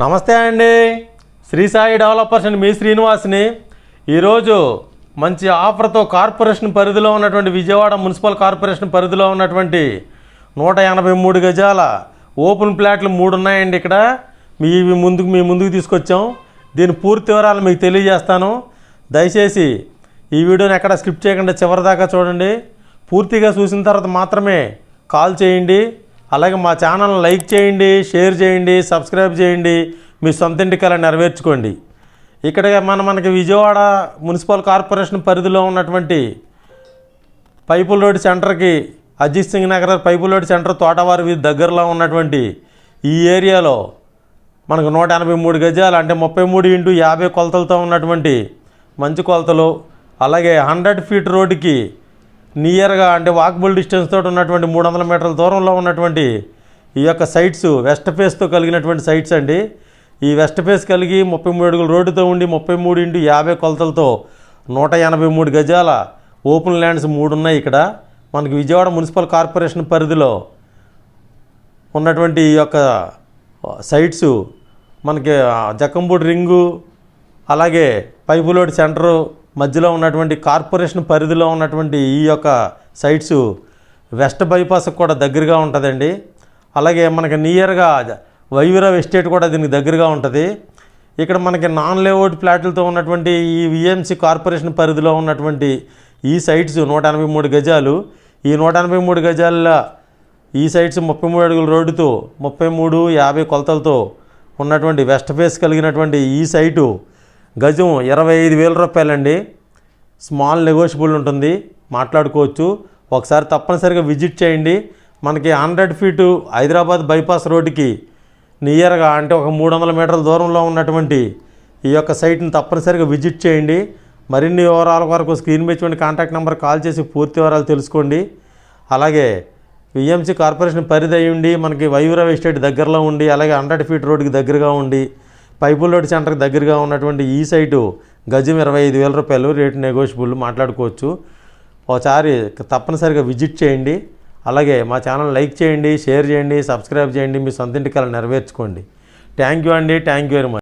నమస్తే అండి. Shri Sai developers and మీ శ్రీనివాస్ని. ఈరోజు మంచి ఆఫర్తో కార్పొరేషన్ పరిధిలో ఉన్నటువంటి విజయవాడ మున్సిపల్ కార్పొరేషన్ పరిధిలో ఉన్నటువంటి నూట ఎనభై మూడు గజాల ఓపెన్ ప్లాట్లు మూడు ఉన్నాయండి ఇక్కడ. మీ ఇవి ముందుకు మీ ముందుకు తీసుకొచ్చాం. దీని పూర్తి వివరాలు మీకు తెలియజేస్తాను. దయచేసి ఈ వీడియోని ఎక్కడ స్కిప్ చేయకుండా చివరి దాకా చూడండి. పూర్తిగా చూసిన తర్వాత మాత్రమే కాల్ చేయండి. అలాగే మా ఛానల్ లైక్ చేయండి షేర్ చేయండి సబ్స్క్రైబ్ చేయండి. మీ సొంత ఇంటి కళ నెరవేర్చుకోండి. ఇక్కడ మన మనకి విజయవాడ మున్సిపల్ కార్పొరేషన్ పరిధిలో ఉన్నటువంటి పైపుల్ రోడ్ సెంటర్కి అజిత్ సింగ్ నగర్ పైపుల్ రోడ్ సెంటర్ తోటవారి వీధి దగ్గరలో ఉన్నటువంటి ఈ ఏరియాలో మనకు నూట ఎనభై మూడు గజాలు అంటే ముప్పై మూడు ఇంటూ యాభై కొలతలతో ఉన్నటువంటి మంచి కొలతలు అలాగే హండ్రెడ్ ఫీట్ రోడ్డుకి నియర్గా అంటే వాకబుల్ డిస్టెన్స్ తోటి ఉన్నటువంటి మూడు వందల మీటర్ల దూరంలో ఉన్నటువంటి ఈ యొక్క సైట్స్ వెస్ట్ ఫేస్తో కలిగినటువంటి సైట్స్ అండి. ఈ వెస్ట్ ఫేస్ కలిగి ముప్పై మూడు అడుగుల రోడ్డుతో ఉండి ముప్పై మూడు ఇంటూ యాభై కొలతలతో నూట ఎనభై మూడు గజాల ఓపెన్ ల్యాండ్స్ మూడు ఉన్నాయి ఇక్కడ. మనకి విజయవాడ మున్సిపల్ కార్పొరేషన్ పరిధిలో ఉన్నటువంటి ఈ యొక్క సైట్స్ మనకి ఆ, జక్కంపూడి రింగు అలాగే పైపులోడ్ సెంటరు మధ్యలో ఉన్నటువంటి కార్పొరేషన్ పరిధిలో ఉన్నటువంటి ఈ యొక్క సైట్స్ వెస్ట్ బైపాస్కి కూడా దగ్గరగా ఉంటుందండి. అలాగే మనకి నియర్గా వైవిరావ్ ఎస్టేట్ కూడా దీనికి దగ్గరగా ఉంటుంది. ఇక్కడ మనకి నాన్ లేఅవుట్ ప్లాట్లతో ఉన్నటువంటి ఈ విఎంసి కార్పొరేషన్ పరిధిలో ఉన్నటువంటి ఈ సైట్స్ నూట ఎనభై మూడు గజాలు. ఈ నూట ఎనభై మూడు గజాల ఈ సైట్స్ ముప్పై మూడు అడుగుల రోడ్డుతో ముప్పై మూడు యాభై కొలతలతో ఉన్నటువంటి వెస్ట్ ఫేస్ కలిగినటువంటి ఈ సైటు గజం ఇరవై ఐదు వేల రూపాయలండి. స్మాల్ నెగోషియబుల్ ఉంటుంది. మాట్లాడుకోవచ్చు. ఒకసారి తప్పనిసరిగా విజిట్ చేయండి. మనకి హండ్రెడ్ ఫీటు హైదరాబాద్ బైపాస్ రోడ్డుకి నియర్గా అంటే ఒక మూడు వందల మీటర్ల దూరంలో ఉన్నటువంటి ఈ యొక్క సైట్ని తప్పనిసరిగా విజిట్ చేయండి. మరిన్ని వివరాల వరకు స్క్రీన్ మీద కాంటాక్ట్ నెంబర్ కాల్ చేసి పూర్తి వివరాలు తెలుసుకోండి. అలాగే విఎంసీ కార్పొరేషన్ పరిధి అయ్యి ఉండి మనకి వైవరావ్ ఎస్టేట్ దగ్గరలో ఉండి అలాగే హండ్రెడ్ ఫీట్ రోడ్డుకి దగ్గరగా ఉండి పైపుల్ సెంటర్కి దగ్గరగా ఉన్నటువంటి ఈ సైటు గజం ఇరవై ఐదు వేల రూపాయలు రేటు నెగోషియబుల్ మాట్లాడుకోవచ్చు. ఒకసారి తప్పనిసరిగా విజిట్ చేయండి. అలాగే మా ఛానల్ లైక్ చేయండి షేర్ చేయండి సబ్స్క్రైబ్ చేయండి. మీ సొంత ఇంటికి నెరవేర్చుకోండి. థ్యాంక్ యూ అండి. Thank you very much